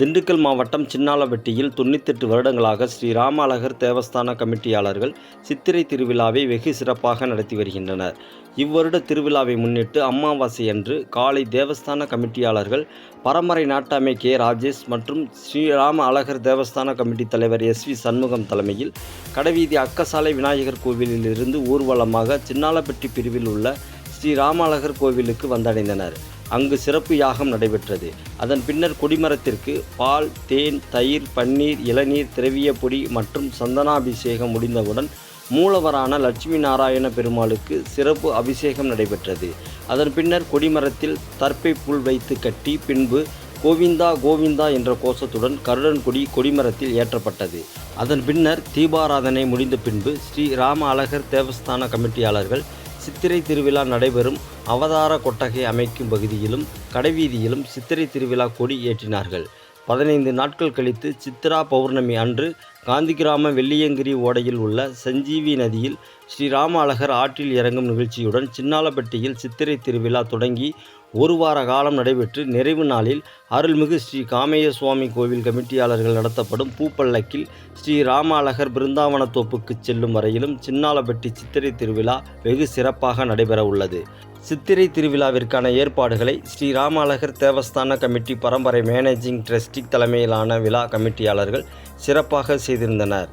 திண்டுக்கல் மாவட்டம் சின்னாலவெட்டியில் தொண்ணூத்தெட்டு வருடங்களாக ஸ்ரீ ராமழகர் தேவஸ்தான கமிட்டியாளர்கள் சித்திரை திருவிழாவை வெகு சிறப்பாக நடத்தி வருகின்றனர். இவ்வருட திருவிழாவை முன்னிட்டு அமாவாசை அன்று காலை தேவஸ்தான கமிட்டியாளர்கள் பரம்பரை நாட்டாமை கே. ராஜேஷ் மற்றும் ஸ்ரீராம அழகர் தேவஸ்தான கமிட்டி தலைவர் எஸ். வி. சண்முகம் தலைமையில் கடைவீதி அக்கசாலை விநாயகர் கோவிலில் இருந்து ஊர்வலமாக சின்னாலப்பட்டி பிரிவில் உள்ள ஸ்ரீ ராமழகர் கோவிலுக்கு வந்தடைந்தனர். அங்கு சிறப்பு யாகம் நடைபெற்றது. அதன் பின்னர் கொடிமரத்திற்கு பால் தேன் தயிர் பன்னீர் இளநீர் திரவிய பொடி மற்றும் சந்தனாபிஷேகம் முடிந்தவுடன் மூலவரான லட்சுமி நாராயண பெருமாளுக்கு சிறப்பு அபிஷேகம் நடைபெற்றது. அதன் பின்னர் கொடிமரத்தில் தர்ப்பை புல் வைத்து கட்டி பின்பு கோவிந்தா கோவிந்தா என்ற கோஷத்துடன் கருடன் கொடி கொடிமரத்தில் ஏற்றப்பட்டது. அதன் பின்னர் தீபாராதனை முடிந்த பின்பு ஸ்ரீ ராம அழகர் தேவஸ்தான கமிட்டியாளர்கள் சித்திரை திருவிழா நடைபெறும் அவதார கொட்டகை அமைக்கும் பகுதியிலும் கடைவீதியிலும் சித்திரை திருவிழா கொடி ஏற்றினார்கள். பதினைந்து நாட்கள் கழித்து சித்ரா பௌர்ணமி அன்று காந்திகிராம வெள்ளியங்கிரி ஓடையில் உள்ள சஞ்சீவி நதியில் ஸ்ரீராம அழகர் ஆற்றில் இறங்கும் நிகழ்ச்சியுடன் சின்னாலப்பட்டியில் சித்திரை திருவிழா தொடங்கி ஒரு வார காலம் நடைபெற்று நிறைவு நாளில் அருள்மிகு ஸ்ரீ காமேய சுவாமி கோவில் கமிட்டியாளர்கள் நடத்தப்படும் பூப்பல்லக்கில் ஸ்ரீ அழகர் பிருந்தாவன தோப்புக்கு செல்லும் வரையிலும் சின்னாலப்பட்டி சித்திரை திருவிழா வெகு சிறப்பாக நடைபெற உள்ளது சித்திரை திருவிழாவிற்கான ஏற்பாடுகளை ஸ்ரீ ராமாலகர் தேவஸ்தான கமிட்டி பரம்பரை மேனேஜிங் டிரஸ்டி தலைமையிலான விழா கமிட்டியாளர்கள் சிறப்பாக செய்திருந்தனர்.